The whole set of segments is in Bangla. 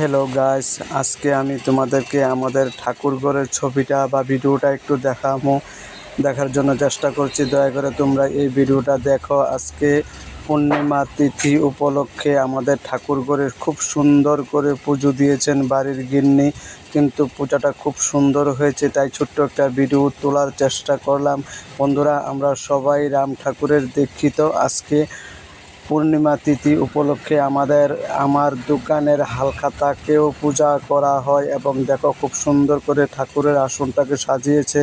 হ্যালো গাইস আজকে আমি তোমাদেরকে আমাদের ঠাকুরঘরের ছবিটা বা ভিডিওটা একটু দেখাবো দেখার জন্য চেষ্টা করছি। দয়া করে তোমরা এই ভিডিওটা দেখো। আজকে পূর্ণিমা তিথি উপলক্ষে আমাদের ঠাকুরঘরের খুব সুন্দর করে পুজো দিয়েছেন বাড়ির গিন্নি। কিন্তু পূজাটা খুব সুন্দর হয়েছে, তাই ছোট্ট একটা ভিডিও তোলার চেষ্টা করলাম। বন্ধুরা, আমরা সবাই রাম ঠাকুরের দীক্ষিত। আজকে পূর্ণিমা তিথি উপলক্ষে আমাদের, আমার দোকানের হালখাতাকেও পূজা করা হয় এবং দেখো খুব সুন্দর করে ঠাকুরের আসনটাকে সাজিয়েছে।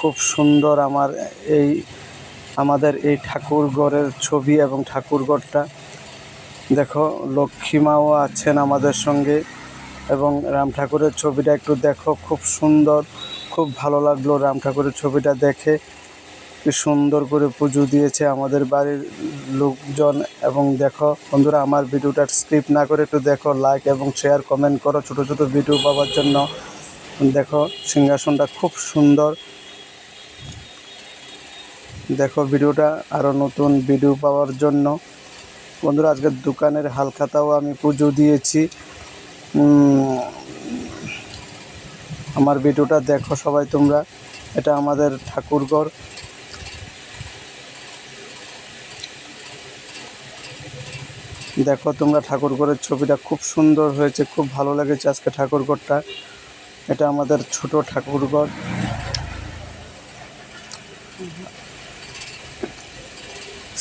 খুব সুন্দর আমার এই, আমাদের এই ঠাকুর ঠাকুরঘরের ছবি এবং ঠাকুরঘরটা দেখো লক্ষ্মীমাও আছেন আমাদের সঙ্গে এবং রাম ঠাকুরের ছবিটা একটু দেখো, খুব সুন্দর, খুব ভালো লাগল রাম ঠাকুরের ছবিটা দেখে। সুন্দর করে পুজো দিয়েছে আমাদের বাড়ির লোকজন। এবং দেখো, বন্ধুরা, আমার ভিডিওটা স্কিপ না করে একটু দেখো লাইক এবং শেয়ার কমেন্ট করো ছোটো ছোটো ভিডিও পাওয়ার জন্য। দেখো, সিংহাসনটা খুব সুন্দর। দেখো, ভিডিওটা আরও নতুন ভিডিও পাওয়ার জন্য। বন্ধুরা আজকের দোকানের হালখাতাও আমি পুজো দিয়েছি। আমার ভিডিওটা দেখো সবাই তোমরা। এটা আমাদের ঠাকুরঘর। দেখো, তোমরা ঠাকুরঘরের ছবিটা খুব সুন্দর হয়েছে, খুব ভালো লেগেছে আজকে ঠাকুরঘরটা। এটা আমাদের ছোট ঠাকুরঘর।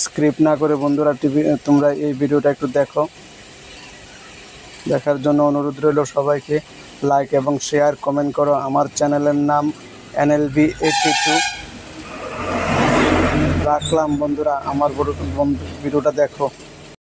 স্ক্রিপ্ট না করে বন্ধুরা টিভি, তোমরা এই ভিডিওটা একটু দেখো। দেখার জন্য অনুরোধ রইল সবাইকে। লাইক এবং শেয়ার কমেন্ট করো। আমার চ্যানেলের নাম এনএলবি এইটি টু। রাখলাম বন্ধুরা, আমার ভিডিওটা দেখো।